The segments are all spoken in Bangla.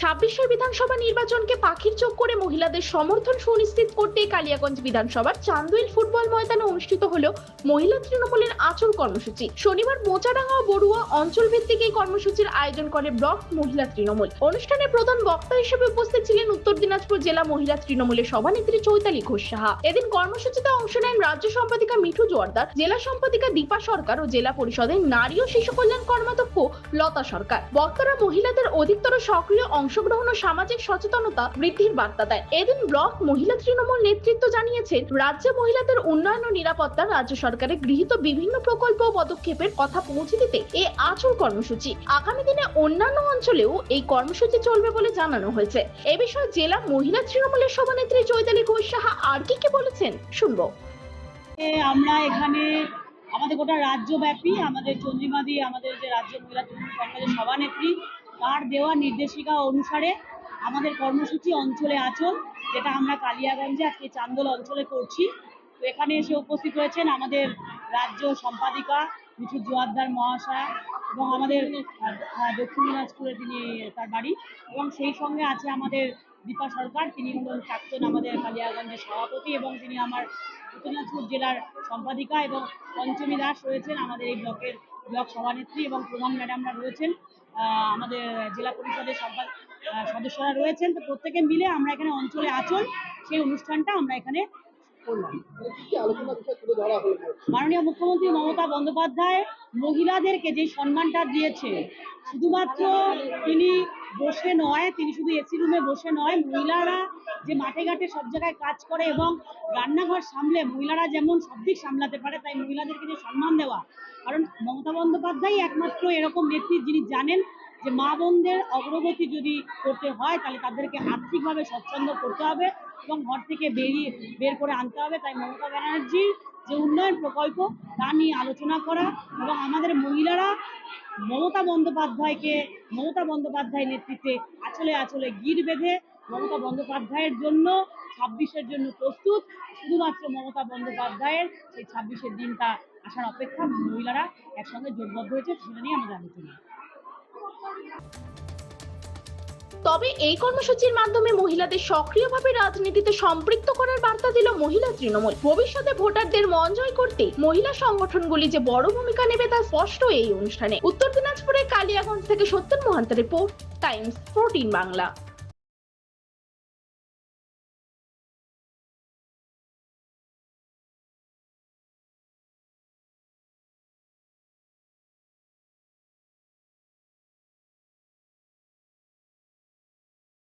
ছাব্বিশের বিধানসভা নির্বাচনকে পাখির চোখ করে মহিলাদের সমর্থন সুনিশ্চিত করতে কালিয়াগঞ্জ বিধানসভার চান্দুইল ফুটবল ময়দানে অনুষ্ঠিত হলো মহিলা তৃণমূলের আচল কর্মসূচি। শনিবার মোচাডাঙ্গা বড়ুয়া অঞ্চল ভিত্তিক এই কর্মসূচির আয়োজন করে ব্লক মহিলা তৃণমূল। অনুষ্ঠানে প্রধান বক্তা হিসেবে উপস্থিত ছিলেন উত্তর দিনাজপুর জেলা মহিলা তৃণমূলের সভানেত্রী চৈতালি ঘোষ সাহা। এদিন কর্মসূচিতে অংশ নেন রাজ্য সম্পাদিকা মিঠু জোয়ারদার, জেলা সম্পাদিকা দীপা সরকার ও জেলা পরিষদের নারী ও শিশু কল্যাণ কর্মাধ্যক্ষ লতা সরকার। বক্তারা মহিলাদের অধিকতর সক্রিয় অংশগ্রহণ ও সামাজিক সচেতনতা বৃদ্ধির বার্তা দেয়। এদিন ব্লক মহিলা তৃণমূল নেতৃত্ব জানিয়েছেন রাজ্যে মহিলাদের উন্নয়ন ও নিরাপত্তা রাজ্য সরকারের গৃহীত বিভিন্ন প্রকল্প ও পদক্ষেপের কথা পৌঁছে দিতে এই আচল কর্মসূচি। আগামী দিনে অন্যান্য অঞ্চলেও এই কর্মসূচি চলবে বলে জানানো হয়েছে। এ বিষয়ে জেলা মহিলা তৃণমূলের সভানেত্রী চৈতালি ঘোষ সাহা আর কি কি বলেছেন শুনব। এ, আমরা এখানে আমাদের গোটা রাজ্যব্যাপী, আমাদের চন্দ্রিমাদি, আমাদের যে রাজ্য মহিলা তৃণমূল কংগ্রেসের সভানেত্রী তার দেওয়া নির্দেশিকা অনুসারে আমাদের কর্মসূচি অঞ্চলে আচল, যেটা আমরা কালিয়াগঞ্জে আজকে চান্দোল অঞ্চলে করছি। তো এখানে এসে উপস্থিত হয়েছেন আমাদের রাজ্য সম্পাদিকা মিঠু জোয়ারদার মহাশয়া এবং আমাদের দক্ষিণ দিনাজপুরে তিনি তার বাড়ি এবং সেই সঙ্গে আছে আমাদের দীপা সরকার, তিনি হলেন প্রাক্তন আমাদের কালিয়াগঞ্জের সভাপতি এবং তিনি আমার উত্তর দিনাজপুর জেলার সম্পাদিকা এবং পঞ্চমী দাস রয়েছেন আমাদের এই ব্লকের ব্লক সভানেত্রী এবং প্রধান ম্যাডামরা রয়েছেন। আমাদের জেলা পরিষদের আহ, সদস্যরা রয়েছেন। তো প্রত্যেকে মিলে আমরা এখানে অঞ্চলে আচল সেই অনুষ্ঠানটা আমরা এখানে মাননীয় মুখ্যমন্ত্রী মমতা বন্দ্যোপাধ্যায় মহিলাদেরকে যে সম্মানটা দিয়েছে শুধুমাত্র তিনি বসে নয় তিনি শুধু এসি রুমে বসে নয় মহিলারা যে মাঠে ঘাটে সব জায়গায় কাজ করে এবং রান্নাঘর সামলে মহিলারা যেমন সব দিক সামলাতে পারে তাই মহিলাদেরকে যে সম্মান দেওয়া। কারণ মমতা বন্দ্যোপাধ্যায় একমাত্র এরকম ব্যক্তি যিনি জানেন যে মা বোনদের অগ্রগতি যদি করতে হয় তাহলে তাদেরকে আর্থিকভাবে স্বচ্ছন্দ করতে হবে। এবং ঘর থেকে বেরিয়ে বের করে আনতে হবে। তাই মমতা ব্যানার্জির যে উন্নয়ন প্রকল্প, তা নিয়ে আলোচনা করা এবং আমাদের মহিলারা মমতা বন্দ্যোপাধ্যায়কে, মমতা বন্দ্যোপাধ্যায় নেতৃত্বে আচলে আচলে গির বেঁধে মমতা বন্দ্যোপাধ্যায়ের জন্য ছাব্বিশের জন্য প্রস্তুত। শুধুমাত্র মমতা বন্দ্যোপাধ্যায়ের সেই ছাব্বিশের দিনটা আসার অপেক্ষা মহিলারা একসঙ্গে জোটবদ্ধ হয়েছে, সেটা নিয়ে আমাদের আলোচনা। তবে এই কর্মসূচির মাধ্যমে মহিলাদের সক্রিয়ভাবে রাজনীতিতে সম্পৃক্ত করার বার্তা দিল মহিলা তৃণমূল। ভবিষ্যতে ভোটারদের মন জয় করতে মহিলা সংগঠনগুলি যে বড় ভূমিকা নেবে তা স্পষ্ট এই অনুষ্ঠানে। উত্তর দিনাজপুরের কালিয়াগঞ্জ থেকে Satyen Mahanta report, Times fourteen Bangla.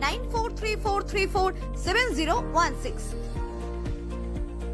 9434347016.